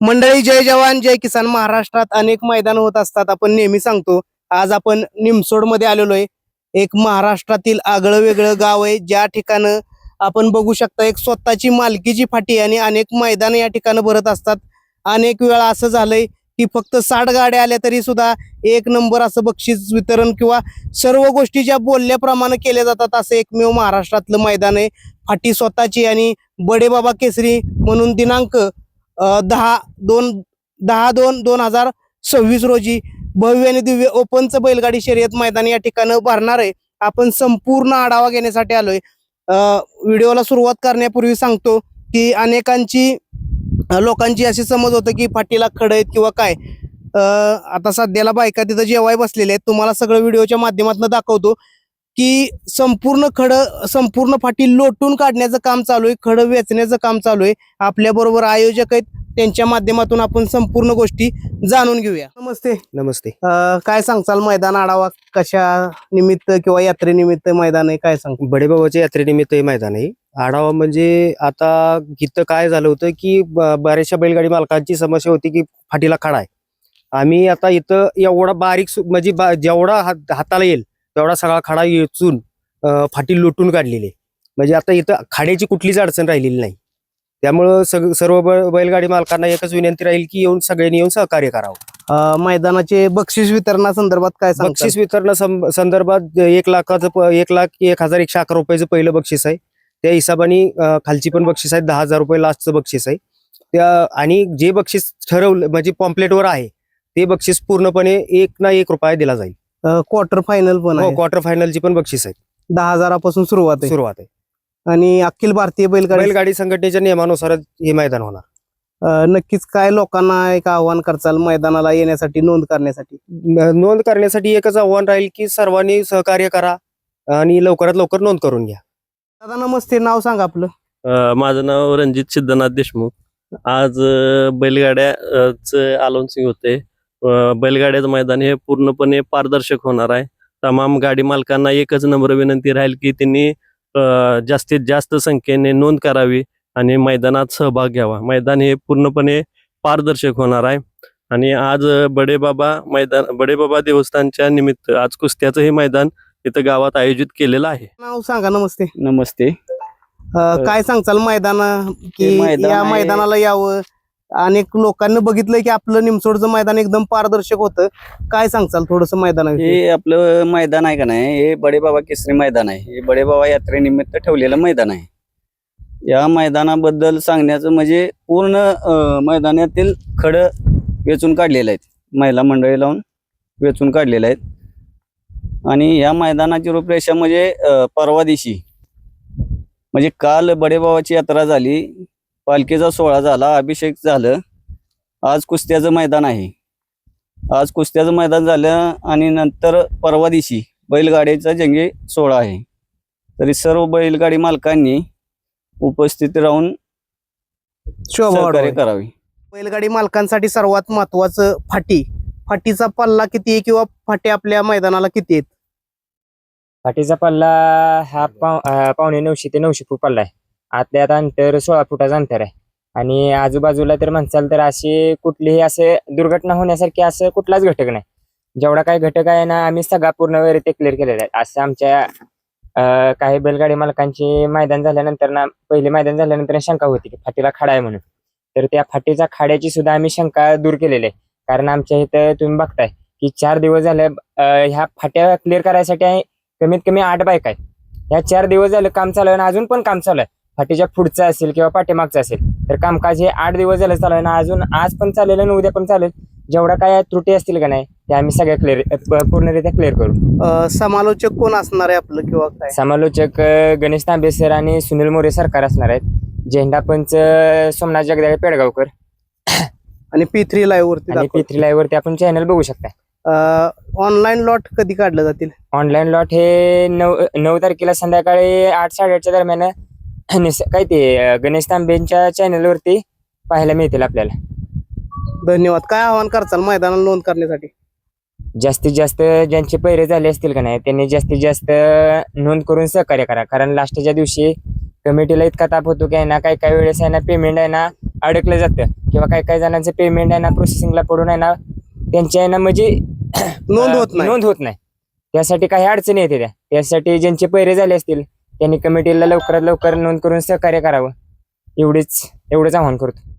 मंडळी जय जवान जय किसान. महाराष्ट्रात अनेक मैदान होत असतात. आपण नेहमी सांगतो आज आपण निमसोडमध्ये आलेलो आहे एक महाराष्ट्रातील आगळं वेगळं गाव आहे. ज्या ठिकाणं आपण बघू शकता एक स्वतःची मालकीची फाटी आणि अनेक मैदान या ठिकाणं भरत असतात. अनेक वेळा असं झालंय की फक्त साठ गाड्या आल्या तरी सुद्धा एक नंबर असं बक्षीस वितरण किंवा सर्व गोष्टी ज्या बोलल्याप्रमाणे केल्या जातात असं एकमेव महाराष्ट्रातलं मैदान आहे. फाटी स्वतःची आणि बडे बाबा केसरी म्हणून दिनांक दहा दोन दहा दोन दोन हजार सव्वीस रोजी भव्य आणि दिव्य ओपनचं बैलगाडी शर्यत मैदान या ठिकाणी भरणार आहे. आपण संपूर्ण आढावा घेण्यासाठी आलोय. अ, व्हिडिओला सुरुवात करण्यापूर्वी सांगतो की अनेकांची लोकांची अशी समज होतं की फाटीला खड आहेत किंवा काय. अ, आता सध्याला बायका तिथं जेवाय बसलेले आहेत. तुम्हाला सगळं व्हिडिओच्या माध्यमातून दाखवतो. की संपूर्ण खड संपूर्ण फाटी लोटून काढण्याचं काम चालू आहे खड वेचण्याचं काम चालू आहे. आपल्या बरोबर आयोजक आहेत. त्यांच्या माध्यमातून आपण संपूर्ण गोष्टी जाणून घेऊया. नमस्ते. नमस्ते. अ, काय सांगचाल मैदान आढावा? कशा निमित्त किंवा यात्रेनिमित्त मैदान आहे? काय सांग बडेबाबाच्या यात्रेनिमित्त हे मैदान आहे. आढावा म्हणजे आता इथं काय झालं होतं की ब- बऱ्याचशा बैलगाडी मालकांची समस्या होती की फाटीला खडा आहे. आम्ही आता इथं एवढा बारीक सु- म्हणजे बा- जेवढा हात- हाताला येईल तेवढा सगळा खडा येचून फाटी लुटून काढलेली. म्हणजे आता इथं खाड्याची कुठलीच अडचण राहिलेली नाही. त्यामुळं सग सर्व बैलगाडी मालकांना एकच विनंती राहील की येऊन सगळ्यांनी येऊन सहकार्य करावं. मैदानाचे बक्षीस वितरणासंदर्भात काय? बक्षीस वितरणा संदर्भात एक लाखाचं एक लाख एक हजार एकशे अकरा रुपयाचं पहिलं बक्षीस आहे. त्या हिशोबाने खालची पण बक्षीस आहे दहा हजार रुपये लास्टचं बक्षीस आहे. त्या आणि जे बक्षीस ठरवलं म्हणजे पॉम्पलेटवर आहे ते बक्षीस पूर्णपणे एक ना एक रुपया दिला जाईल. क्वार्टर फायनल पण हो आहे. क्वार्टर फायनलची पण बक्षीस आहे. दहा हजारापासून सुरुवात आहे. सुरुवात आहे. आणि अखिल भारतीय बैलगाडी बैलगाडी संघटनेच्या नियमानुसार हे मैदान होणार. अ, नक्कीच काय लोकांना एक आव्हान करचाल मैदानाला येण्यासाठी नोंद करण्यासाठी? न- नोंद करण्यासाठी एकच आव्हान राहील की सर्वांनी सहकार्य करा आणि लवकरात लवकर नोंद करून घ्या. दादा नमस्ते. नाव सांगा आपलं. अ, माझं नाव रणजित सिद्धनाथ देशमुख. आज अ, बैलगाड्या अ, च अलाउन्सिंग होते बैलगाड्याचं मैदान हे पूर्णपणे पारदर्शक होणार आहे. तमाम गाडी मालकांना एकच नम्र विनंती राहील की त्यांनी जास्तीत जास्त संख्येने नोंद करावी आणि मैदानात सहभाग घ्यावा. मैदान हे पूर्णपणे पारदर्शक होणार आहे. आणि आज अ, बडेबाबा मैदान बडेबाबा देवस्थानच्या निमित्त आज कुस्त्याचं हे मैदान इथं गावात आयोजित केलेलं आहे. नाव सांगा नमस्ते. नमस्ते. काय सांगचाल मैदान की मैदान या मैदानाला यावं? अनेक लोकांनी बघितलंय की आपलं निमसोडचं मैदान एकदम पारदर्शक होतं. काय सांगचाल थोडस मैदानाविषयी हे आपलं मैदान आहे का नाही? हे बडेबाबा केसरी मैदान आहे. हे बडेबाबा यात्रेनिमित्त ठेवलेलं मैदान आहे. या मैदानाबद्दल सांगण्याचं म्हणजे पूर्ण मैदानातील खड वेचून काढलेले आहेत. महिला मंडळी लावून वेचून काढलेले आहेत. आणि या मैदानाची रूपरेषा म्हणजे परवा दिवशी. म्हणजे काल बडेबाबाची यात्रा झाली. पालखीचा सोहळा झाला अभिषेक झालं. आज कुस्त्याचं मैदान आहे. आज कुस्त्याचं मैदान झालं आणि नंतर परवा दिवशी बैलगाडीचा जंगी सोहळा आहे. तरी सर्व बैलगाडी मालकांनी उपस्थित राहून शोभा सहकार्य. करावे. बैलगाडी मालकांसाठी सर्वात महत्वाचं फाटी. फाटीचा पल्ला किती आहे किंवा फाटी आपल्या मैदानाला किती आहेत? पाठीचा पल्ला हा पाव अं, पावणे नऊशे ते नऊशे फूट पल्ला आहे. आतल्यात अंतर सोळा फुटाचं अंतर आहे. आणि आजूबाजूला तर म्हणसाल तर असे कुठलीही असे दुर्घटना होण्यासारखी असं कुठलाच घटक नाही. जेवढा काही घटक आहे ना आम्ही सगळा पूर्ण वेळ ते क्लिअर केलेला आहे. असं आमच्या काही बैलगाडी मालकांची मैदान झाल्यानंतर ना पहिले मैदान झाल्यानंतर शंका होती की फाटीला खाडा आहे म्हणून. तर त्या फाटीचा खाड्याची सुद्धा आम्ही शंका दूर केलेली आहे. कारण आमच्या इथं तुम्ही बघताय की चार दिवस झाले ह्या फाट्या क्लिअर करायसाठी आहे कमीत कमी आठ बायक आहेत. ह्या चार दिवस झालं काम चालू आहे आणि अजून पण काम चालू आहे. फाटीच्या पुढचं असेल किंवा पाठीमागचं असेल. तर कामकाज हे आठ दिवस झालं चालू आहे ना अजून आज पण चालेल आणि उद्या पण चालेल. जेवढा काय त्रुटी असतील का नाही ते आम्ही सगळ्या क्लिअर पूर्णरित्या क्लिअर करू. समालोचक कोण असणार आहे आपलं किंवा काय? समालोचक गणेश तांबे सर आणि सुनील मोरे सरकार असणार आहेत. झेंडा पंच सोमनाथ जगदाळे पेडगावकर. आणि पी थ्री लाईव्ह वरती पी थ्री लाईव्ह वरती आपण चॅनल बघू शकता. ऑनलाईन लॉट कधी काढलं जातील? ऑनलाईन लॉट हे नऊ नऊ तारखेला संध्याकाळी आठ साडेआठच्या दरम्यान काय ते गणेश तांबेंच्या चॅनलवरती पाहायला मिळतील आपल्याला. धन्यवाद. काय आव्हान करचाल मैदानाला नोंद करण्यासाठी? जास्तीत जास्त ज्यांचे पैरे झाले असतील का नाही त्यांनी जास्तीत जास्त नोंद करून सहकार्य करा. कारण लास्टच्या दिवशी कमिटीला इतका ताप होतो की आहे ना काही काही वेळेस आहे ना पेमेंट आहे ना अडकलं जातं. किंवा काही काही जणांचं पेमेंट आहे ना प्रोसेसिंगला पडून आहे ना त्यांची आहे ना म्हणजे नोंद होत नाही. नोंद होत नाही. त्यासाठी काही अडचणी येते त्या. त्यासाठी ज्यांचे पैरे झाले असतील त्यांनी कमिटीला लवकरात लवकर नोंद करून सहकार्य करावं. एवढीच एवढंच आवाहन करतो.